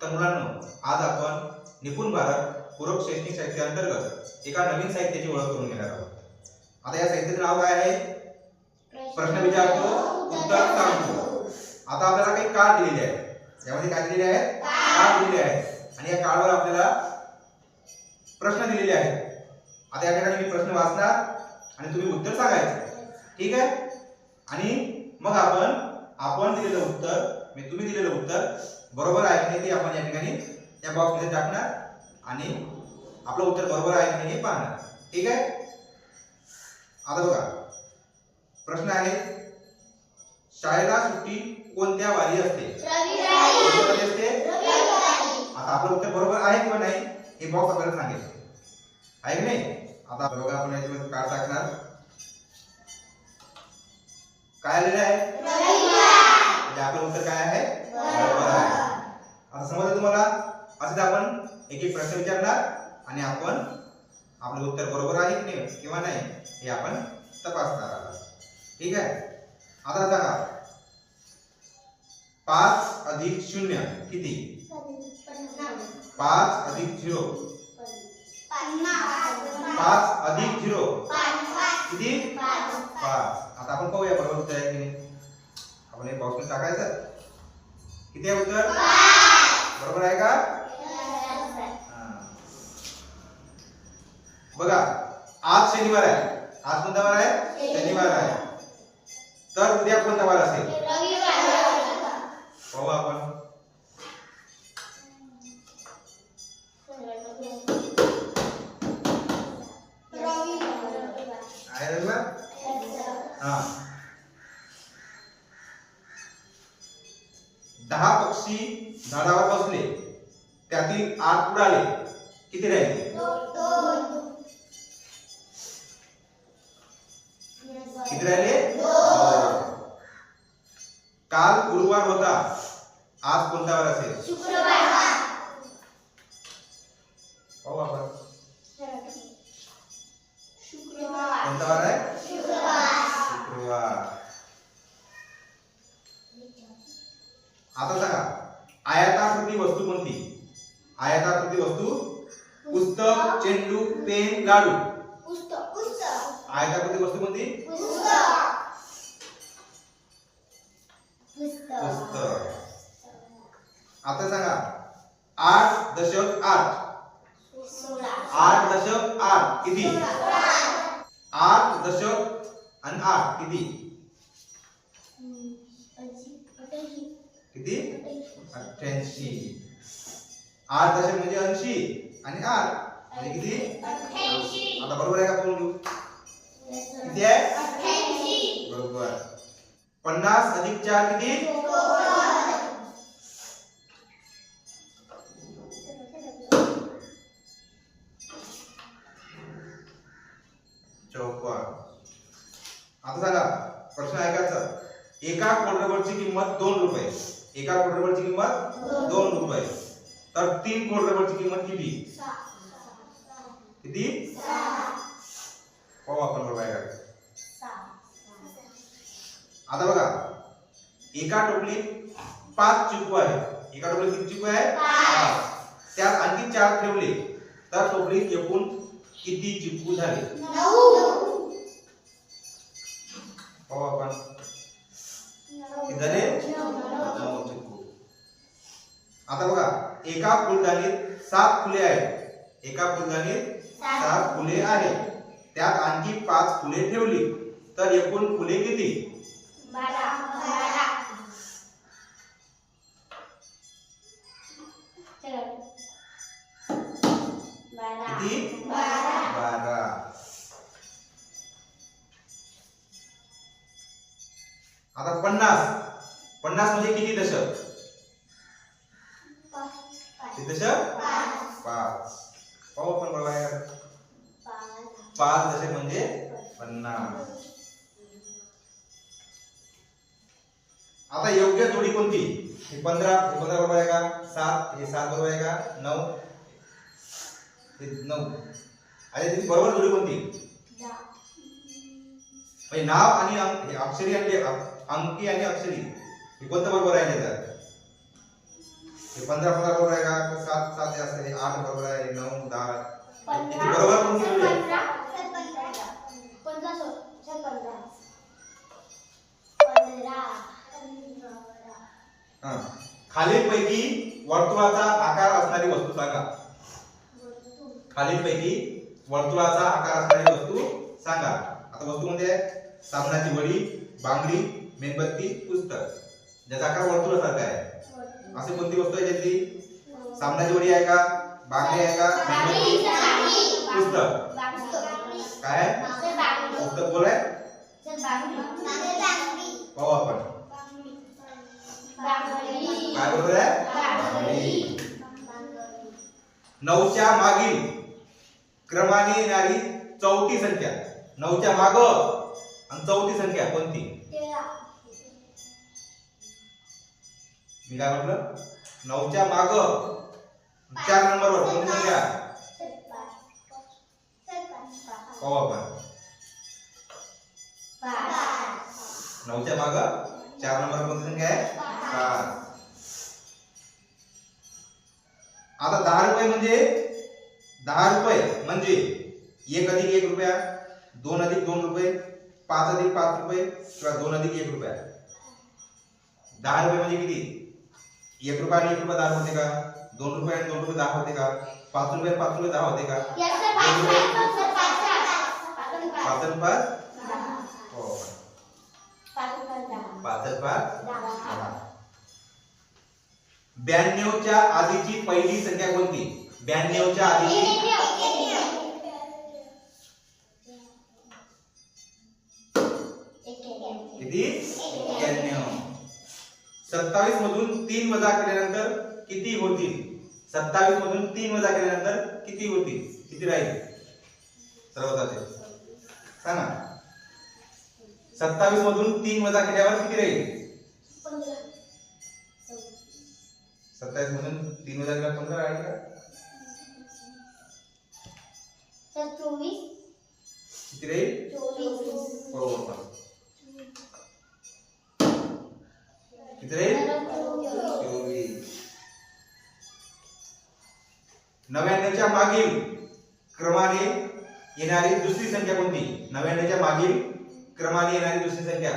तर मुलांनो आज आपण निपुण भारत पूरक शैक्षणिक साहित्याअंतर्गत एका नवीन साहित्याची ओळख करून घेणार आहोत. आता या साहित्याचं नाव काय आहे? प्रश्न विचारतो उत्तर सांगतो. आता आपल्याला काही कार्ड दिलेले आहेत. यामध्ये काय दिलेले आहेत? कार्ड दिलेले आहेत. आणि या कार्डवर आपल्याला प्रश्न दिलेले आहेत. आता या ठिकाणी मी प्रश्न वाचणार आणि तुम्ही उत्तर सांगायचं. ठीक आहे? आणि मग आपण आपण दिलेलं उत्तर मी तुम्ही दिलेलं उत्तर बरोबर आहे की नाही ते आपण या ठिकाणी या बॉक्समध्ये टाकणार आणि आपलं उत्तर बरोबर आहे की नाही हे पाहणार. ठीक आहे? आता बघा. प्रश्न आहे शाळेला सुट्टी कोणत्या वारी असते? असते? आता आपलं उत्तर बरोबर आहे किंवा नाही हे बॉक्स आपल्याला सांगेल. आहे की नाही? आता बघा आपण याच्यामध्ये कार्ड पाच अधिक झिरो. पाच अधिक झिरो. किती? पाच. आता आपण पाहूया बरोबर उत्तर आहे की नाही आपण एक बॉक्स टाकायचं. किती आहे उत्तर? बरोबर आहे का? हा. बघा आज शनिवार आहे. आज कोणता वार आहे? शनिवार आहे. तर उद्या कोणता वार असेल? पाहू आपण. दहा पक्षी झाडावर बसले. त्यातील आठ उडाले. किती राहिले? किती राहिले. काल गुरुवार होता. आज कोणता वार असेल? पाहू आपण. कोणता वार आहे? आता सांगा आयताकृती वस्तू कोणती? आयताकृती वस्तू? पुस्तक चेंडू पेन लाडू आयताकृती वस्तू कोणती? पुस्तक. आता सांगा आठ दशक आठ. आठ दशक आठ. किती? आठ दशक आणि आठ किती? किती? अठ्ठ्याऐंशी. आठ दशक म्हणजे ऐंशी आणि आठ म्हणजे किती? आता बरोबर आहे का घेऊ किती आहे? बरोबर. पन्नास अधिक चार किती? एका कोड रबरची किंमत दोन रुपये. एका कोड रबरची किंमत दोन रुपये. तर तीन कोड रबरची किंमत किती? किती? पाहू आपण बरोबर आता बघा. एका टोपलीत पाच चिकू आहे एका टोपलीत किती चिकू आहे पाच. त्यात आणखी चार ठेवले. तर टोपलीत एकूण किती चिकू झाले? पाहू आपण. चिकू आता बघा एका फुलदाणीत सात फुले आहेत. एका फुलदाणीत सात फुले आहेत. त्यात आणखी पाच फुले ठेवली. तर एकूण फुले किती? किती? आता पन्नास. पन्नास म्हणजे किती दशक? किती दशक? पाच. पाहू आपण बघा यार पाच दशक म्हणजे पन्नास. आता योग्य जोडी कोणती? हे पंधरा हे पंधरा बरोबर आहे का? सात हे सात बरोबर आहे का? नऊ. हे नऊ. आणि ती बरोबर जोडी कोणती? म्हणजे नाव आणि अंक अक्षरी आणि अंकी आणि अक्षरी. हे कोणतं बरोबर आहे त्याच्यात हे पंधरा पंधरा बरोबर आहे का? सात सात हे असं हे आठ बरोबर आहे. नऊ दहा. किती बरोबर कोण किती हा. खालीलपैकी वर्तुळाचा आकार असणारी वस्तू सांगा. खालीलपैकी वर्तुळाचा आकार असणारी वस्तू सांगा. आता वस्तू म्हणजे साबणाची वडी बांगडी मेणबत्ती पुस्तक. ज्याचा आकार वर्तुळासारखा आहे. अशी कोणती वस्तू आहे ज्यातली साबणाची वडी आहे का? बांगडी आहे का? मेणबत्ती पुस्तक. काय आहे? पुस्तक बोल आहे? पाहू आपण. काय बरोबर आहे. नऊच्या मागील क्रमाने येणारी चौथी संख्या. नऊच्या माग आणि चौथी संख्या कोणती? मी काय म्हटलं? नऊच्या माग चार नंबरवर कोणती संख्या पाहू आपण नऊच्या माग चार नंबर कोणती संख्या आहे? पाच. आता दहा रुपये म्हणजे? दहा रुपये म्हणजे एक अधिक एक रुपया दोन अधिक दोन रुपये पाच अधिक पाच रुपये किंवा दोन अधिक एक रुपया. दहा रुपये म्हणजे किती? एक रुपया आणि एक रुपया दहा होते का दोन रुपये आणि दोन रुपये दहा होते का पाच रुपये पाच रुपये दहा होते का पाच आणि पाच हो पाच आणि पाच ब्याण्णवच्या आधीची पहिली संख्या कोणती ब्याण्णवच्या आधीची किती एक्क्याण्णव सत्तावीस मधून तीन वजा केल्यानंतर किती होतील? सत्तावीस मधून तीन वजा केल्यानंतर किती होतील? किती राहील? सर्वताचे सांगा. सत्तावीस मधून तीन वजा केल्यावर किती राहील? सत्तावीस मधून तीन वजा केल्यावर पंधरा राहील का? किती राहील हो हो. किती चोवीस. नव्याण्णवच्या मागील क्रमाने येणारी दुसरी संख्या कोणती? नव्याण्णवच्या मागील क्रमाने येणारी दुसरी संख्या.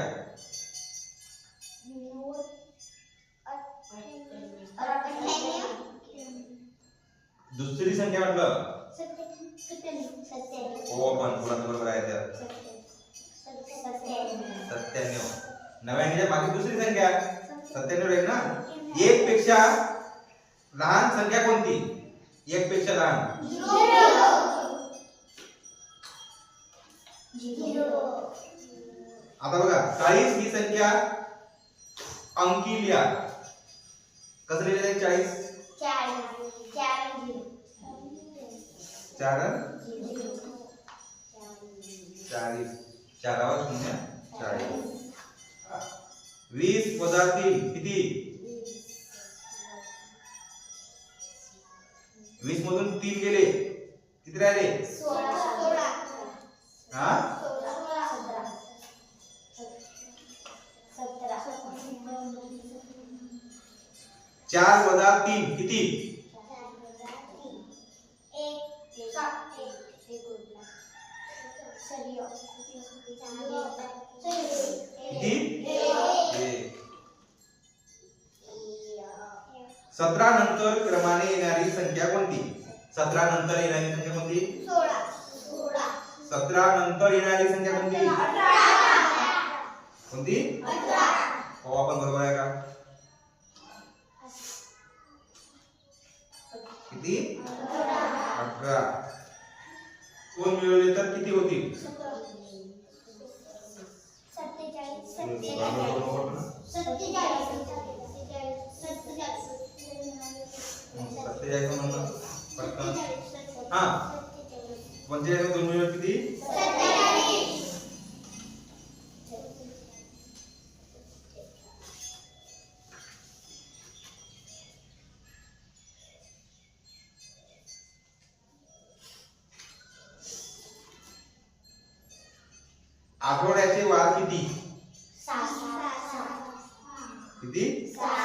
दुसरी संख्या म्हटलं? हो पण बरोबर आहे त्यात सत्त्याण्णव नव्याण्णवच्या मागे दुसरी संख्या. सत्त्याण्णव राहील ना? एक पेक्षा लहान संख्या कोणती? एक पेक्षा लहान। आता बघा, चाळीस ही संख्या अंकी लिहा कसं लिहिलं जाईल चाळीस? चार चाळीस. चारावर शून्य? चाळीस. वीस वजा तीन किती? वीस मधून तीन गेले. किती राहिले? हा? चार वजा तीन. किती? सतरा नंतर क्रमाने येणारी संख्या कोणती? सतरा नंतर येणारी संख्या कोणती? सतरा नंतर येणारी संख्या कोणती? कोणती? हो आपण बरोबर आहे का? किती? अठरा. कोण मिळवले तर किती होतील? सत्तेचाळीस म्हणून पटकन हा पंचेचाळीस दोन मिळवले किती आठवड्याचे वार किती? किती